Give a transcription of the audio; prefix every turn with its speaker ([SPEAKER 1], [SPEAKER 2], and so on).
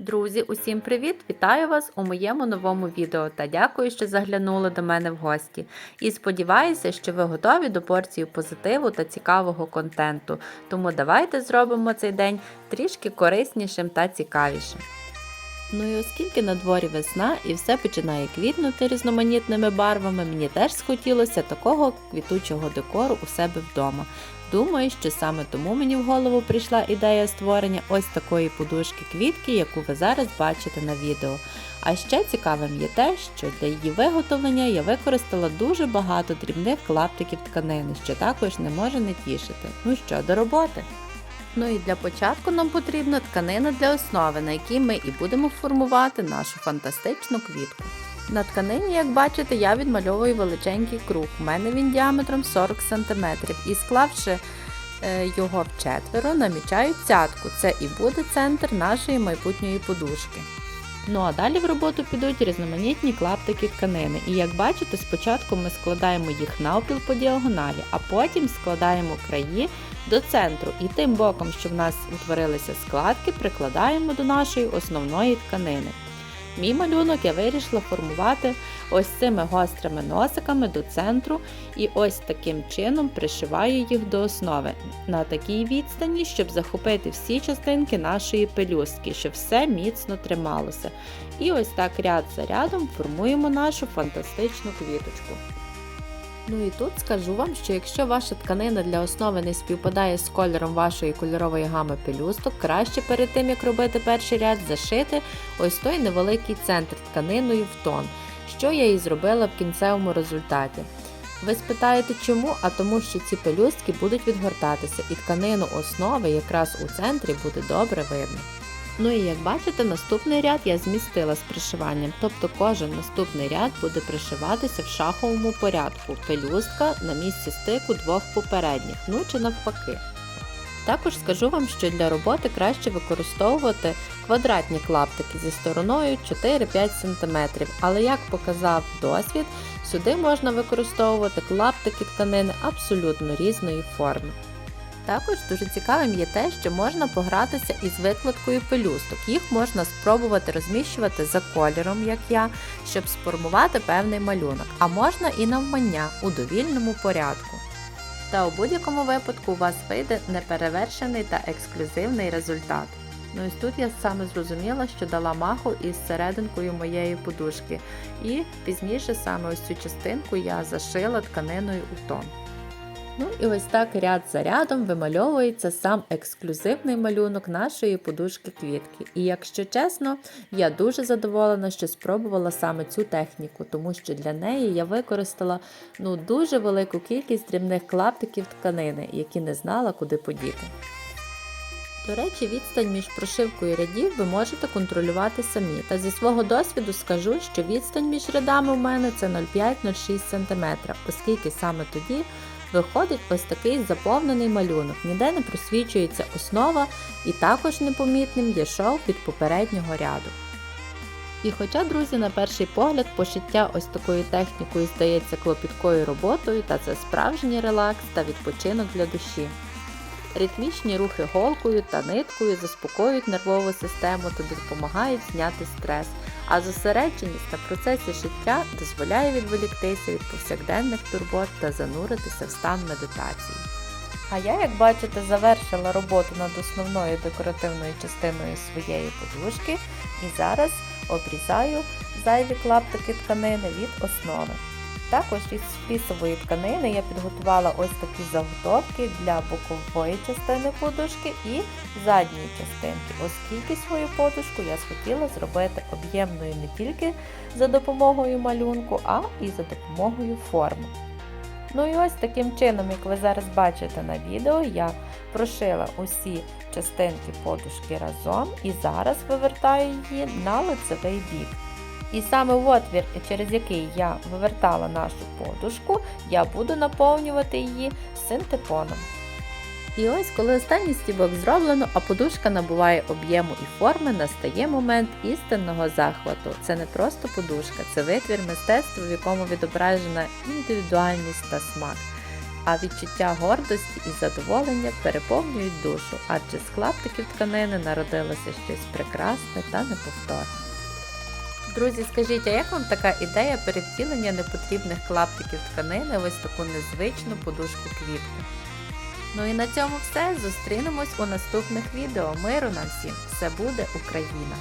[SPEAKER 1] Друзі, усім привіт! Вітаю вас у моєму новому відео та дякую, що заглянули до мене в гості. І сподіваюся, що ви готові до порції позитиву та цікавого контенту. Тому давайте зробимо цей день трішки кориснішим та цікавішим. Ну і оскільки на дворі весна і все починає квітнути різноманітними барвами, мені теж схотілося такого квітучого декору у себе вдома. Думаю, що саме тому мені в голову прийшла ідея створення ось такої подушки квітки, яку ви зараз бачите на відео. А ще цікавим є те, що для її виготовлення я використала дуже багато дрібних клаптиків тканини, що також не може не тішити. Ну що, до роботи! Ну і для початку нам потрібна тканина для основи, на якій ми і будемо формувати нашу фантастичну квітку. На тканині, як бачите, я відмальовую величенький круг. У мене він діаметром 40 см і склавши е, його в четверо, намічаю цятку. Це і буде центр нашої майбутньої подушки. Ну а далі в роботу підуть різноманітні клаптики тканини. І як бачите, спочатку ми складаємо їх навпіл по діагоналі, а потім складаємо краї до центру і тим боком, що в нас утворилися складки, прикладаємо до нашої основної тканини. Мій малюнок я вирішила формувати ось цими гострими носиками до центру і ось таким чином пришиваю їх до основи на такій відстані, щоб захопити всі частинки нашої пелюстки, щоб все міцно трималося. І ось так ряд за рядом формуємо нашу фантастичну квіточку. Ну і тут скажу вам, що якщо ваша тканина для основи не співпадає з кольором вашої кольорової гами пелюсток, краще перед тим як робити перший ряд, зашити ось той невеликий центр тканиною в тон, що я і зробила в кінцевому результаті. Ви спитаєте чому? А тому, що ці пелюстки будуть відгортатися, і тканину основи якраз у центрі буде добре видно. Ну і як бачите, наступний ряд я змістила з пришиванням, тобто кожен наступний ряд буде пришиватися в шаховому порядку, пелюстка на місці стику двох попередніх, ну чи навпаки. Також скажу вам, що для роботи краще використовувати квадратні клаптики зі стороною 4-5 см, але як показав досвід, сюди можна використовувати клаптики тканини абсолютно різної форми. Також дуже цікавим є те, що можна погратися із викладкою пелюсток. Їх можна спробувати розміщувати за кольором, як я, щоб сформувати певний малюнок, а можна і навмання у довільному порядку. Та у будь-якому випадку у вас вийде неперевершений та ексклюзивний результат. Ну і тут я саме зрозуміла, що дала маху із серединкою моєї подушки, і пізніше саме ось цю частинку я зашила тканиною у тон. Ну і ось так ряд за рядом вимальовується сам ексклюзивний малюнок нашої подушки квітки. І якщо чесно, я дуже задоволена, що спробувала саме цю техніку, тому що для неї я використала ну, дуже велику кількість дрібних клаптиків тканини, які не знала, куди подіти. До речі, відстань між прошивкою рядів ви можете контролювати самі. Та зі свого досвіду скажу, що відстань між рядами у мене це 0,5-0,6 см, оскільки саме тоді виходить ось такий заповнений малюнок, ніде не просвічується основа і також непомітним є шов від попереднього ряду. І хоча, друзі, на перший погляд пошиття ось такою технікою здається клопіткою роботою, та це справжній релакс та відпочинок для душі. Ритмічні рухи голкою та ниткою заспокоюють нервову систему та допомагають зняти стрес, а зосередженість на процесі життя дозволяє відволіктися від повсякденних турбот та зануритися в стан медитації. А я, як бачите, завершила роботу над основною декоративною частиною своєї подушки і зараз обрізаю зайві клаптики тканини від основи. Також із флісової тканини я підготувала ось такі заготовки для бокової частини подушки і задньої частинки, оскільки свою подушку я схотіла зробити об'ємною не тільки за допомогою малюнку, а і за допомогою форми. Ну і ось таким чином, як ви зараз бачите на відео, я прошила усі частинки подушки разом і зараз вивертаю її на лицевий бік. І саме в отвір, через який я вивертала нашу подушку, я буду наповнювати її синтепоном. І ось, коли останній стібок зроблено, а подушка набуває об'єму і форми, настає момент істинного захвату. Це не просто подушка, це витвір мистецтва, в якому відображена індивідуальність та смак. а відчуття гордості і задоволення переповнюють душу, адже з клаптиків тканини народилося щось прекрасне та неповторне. Друзі, скажіть, а як вам така ідея перевтілення непотрібних клаптиків тканини в ось таку незвичну подушку квітку? Ну і на цьому все. Зустрінемось у наступних відео. Миру нам всім! Все буде Україна!